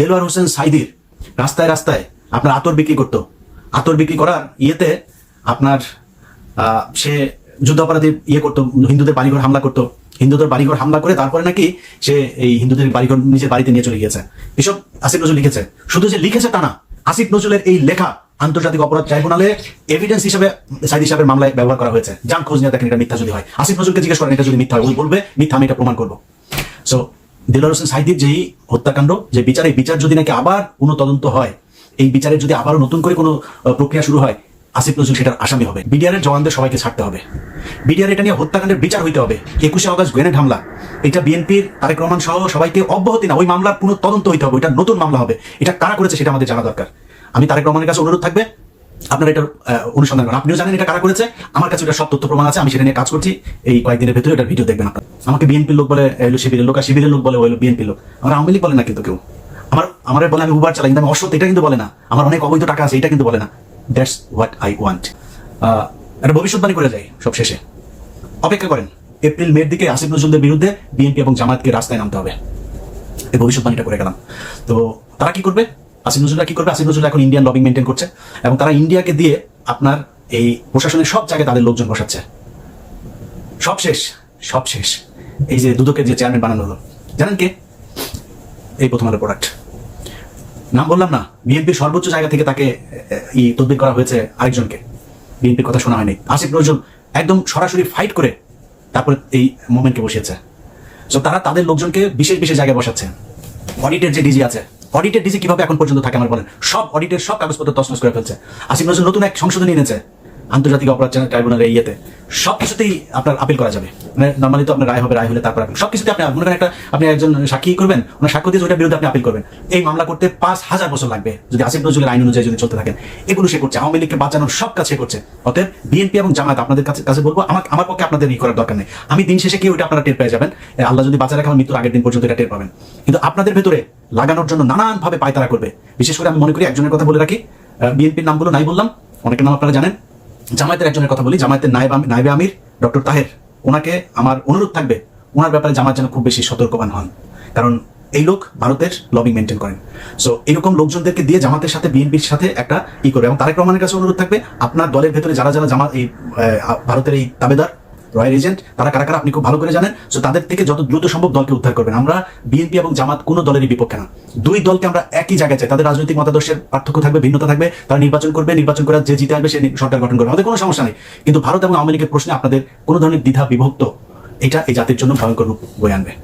দেলোয়ার হোসেন সাইদির রাস্তায় রাস্তায় আপনার আতর বিক্রি করতো। আতর বিক্রি করার ইয়েতে আপনার সে যুদ্ধাপরাধী ইয়ে করতো, হিন্দুদের বাড়িঘর হামলা করতো। হিন্দুদের বাড়িঘর হামলা করে তারপরে নাকি সে এই হিন্দুদের বাড়িঘর নিজের বাড়িতে নিয়ে চলে গিয়েছে। এসব আসিফ নজরুল লিখেছে। শুধু যে লিখেছে তা না, আসিফ নজরুলের এই লেখা আন্তর্জাতিক অপরাধ ট্রাইব্যুনালে এভিডেন্স হিসেবে সাইদি সাহেবের মামলায় ব্যবহার করা হয়েছে। যান খোঁজ নিয়ে দেখেন এটা মিথ্যা যদি হয়। আসিফ নজরুলকে জিজ্ঞেস করেন, এটা যদি মিথ্যা হয় বলবে, মিথ্যা আমি এটা প্রমাণ করব। সো দিলর হোসেন সাইদির যেই হত্যাকাণ্ড, যে বিচার বিচার যদি নাকি আবার কোনো তদন্ত হয়, এই বিচারের যদি আবারও নতুন করে কোনো প্রক্রিয়া শুরু হয়, আসিফ নজরুল সেটার আসামি হবে। বিডিআরের জওয়ানদের সবাইকে ছাড়তে হবে। বিডিআর এটা নিয়ে হত্যাকাণ্ডের বিচার হইতে হবে। একুশে অগস্ট গ্রেনেড হামলা। এটা বিএনপির তারেক রহমান সহ সবাইকে অব্যাহতি না, ওই মামলার পুনঃ তদন্ত হইতে হবে এটা নতুন মামলা হবে। এটা কারা করেছে সেটা আমাদের জানা দরকার। আমি তারেক রহমানের কাছে অনুরোধ থাকবে, আপনারা এটা অনুসন্ধান করেন। আপনিও জানেন এটা কারা করেছে? আমার কাছে এটা সব তথ্য প্রমাণ আছে, আমি সেটা নিয়ে কাজ করছি। এই কয়েকদিনের ভেতরে এটার ভিডিও দেখবেন আপনারা। আমাকে বিএনপির লোক বলে এলো শিবিরের লোক, আর শিবিরের লোক বলে ওইলো বিএনপির লোক। আমার আওয়ামী লীগ বলে না কিন্তু কেউ। আমার আমার বলে আমি উবার চালাই, কিন্তু আমি অসৎ, এটা কিন্তু বলে না। আমার অনেক অবৈধ টাকা আছে, এটা কিন্তু বলে না। দ্যাটস হোয়াট আই ওয়ান্ট একটা ভবিষ্যৎবাণী করে যাই সব শেষে অপেক্ষা করেন এপ্রিল মের দিকে আসিফ নজরুলদের বিরুদ্ধে বিএনপি এবং জামায়াতকে রাস্তায় নামতে হবে। এই ভবিষ্যৎবাণীটা করে গেলাম। তো তারা কি করবে? আসিফ নজরুলরা কি করবে? আসিফ নজরুল এখন ইন্ডিয়ান লবিং মেনটেন করছে, এবং তারা ইন্ডিয়াকে দিয়ে আপনার এই প্রশাসনের সব জায়গায় তাদের লোকজন বসাচ্ছে। সব শেষ সব শেষ। এই যে দুদকের যে চেয়ারম্যান বানানো হলো। জানেন কে? এই প্রথম আলো প্রোডাক্ট নাম বললাম না, বিএনপির সর্বোচ্চ জায়গা থেকে তাকে, ই, তদবির করা হয়েছে আরেকজনকে। বিএনপির কথা শোনা হয়নি। আসিফ নজরুল একদম সরাসরি ফাইট করে তারপরে এই মোমেন্টকে বসিয়েছে। তো তারা তাদের লোকজনকে বিশেষ বিশেষ জায়গায় বসাচ্ছে। অডিটের যে ডিজি আছে অডিটের ডিজি কীভাবে এখন পর্যন্ত থাকে আমার বলেন। সব অডিটের সব কাগজপত্র তছনছ করে ফেলছে। আসিফ নজরুল নতুন এক সংশোধনী এনেছে। আন্তর্জাতিক অপরাধ ট্রাইব্যুনালের ইয়েতে। সব কিছুতেই আপনার আপিল করা যাবে। মানে নর্মালি তো আপনার রায় হবে, রায় হলে তারপর আপনি আপনি মনে করেন একটা আপনি একজন সাক্ষী করবেন, ওনার সাক্ষ্য দিয়ে ওটার বিরুদ্ধে আপনি আপিল করবেন। এই মামলা করতে পাঁচ হাজার বছর লাগবে। যদি আসিফ নজরুলের আইন অনুযায়ী যদি চলতে থাকেন। এগুলো সে করছে। আওয়ামী লীগকে বাঁচানোর সব কাজ সে করছে। অতএব বিএনপি এবং জামাত আপনাদের কাছে কাছে বলব, আমার আমার পক্ষে আপনাদের ই করার দরকার নেই। আমি দিন শেষে কি ওইটা আপনারা টের পেয়ে যাবেন। আল্লাহ যদি বাঁচা রাখে, আমার মৃত্যুর আগের দিন পর্যন্ত এটা টের পাবেন। কিন্তু আপনাদের ভেতরে লাগানোর জন্য নানান ভাবে পায়তারা করবে। বিশেষ করে আমি মনে করি একজনের কথা বলে রাখি। বিএনপির নামগুলো নাই বললাম। অনেকের নাম আপনারা জানেন। জামায়াতের একজনের কথা বলি, জামায়াতের নায়েব নাইবে আমির, ডক্টর তাহের। ওনাকে আমার অনুরোধ থাকবে, ওনার ব্যাপারে জামাত যেন খুব বেশি সতর্কবান হন। কারণ এই লোক ভারতের লবিং মেনটেন করেন। সো এরকম লোকজনদেরকে দিয়ে জামাতের সাথে বিএনপির সাথে একটা ই করবে। এবং তারেক রহমানের কাছে অনুরোধ থাকবে, আপনার দলের ভেতরে যারা যারা জামাত এই ভারতের এই দাবেদার রয়্যাল এজেন্ট তারা কারা আপনি খুব ভালো করে জানেন। সো তাদের থেকে যত দ্রুত সম্ভব দলকে উদ্ধার করবেন। আমরা বিএনপি এবং জামাত কোনো দলেরই বিপক্ষে না। দুই দলকে আমরা একই জায়গায় চাই। তাদের রাজনৈতিক মতাদর্শের পার্থক্য থাকবে, ভিন্নতা থাকবে। তারা নির্বাচন করবে, নির্বাচন করে যে জিতে আসবে, সে সরকার গঠন করবে। আমাদের কোনো সমস্যা নেই। কিন্তু ভারত এবং আওয়ামী লীগের প্রশ্নে আপনাদের কোনো ধরনের দ্বিধা বিভক্ত, এটা এই জাতির জন্য ভয়ঙ্কর রূপ বয়ে আনবে।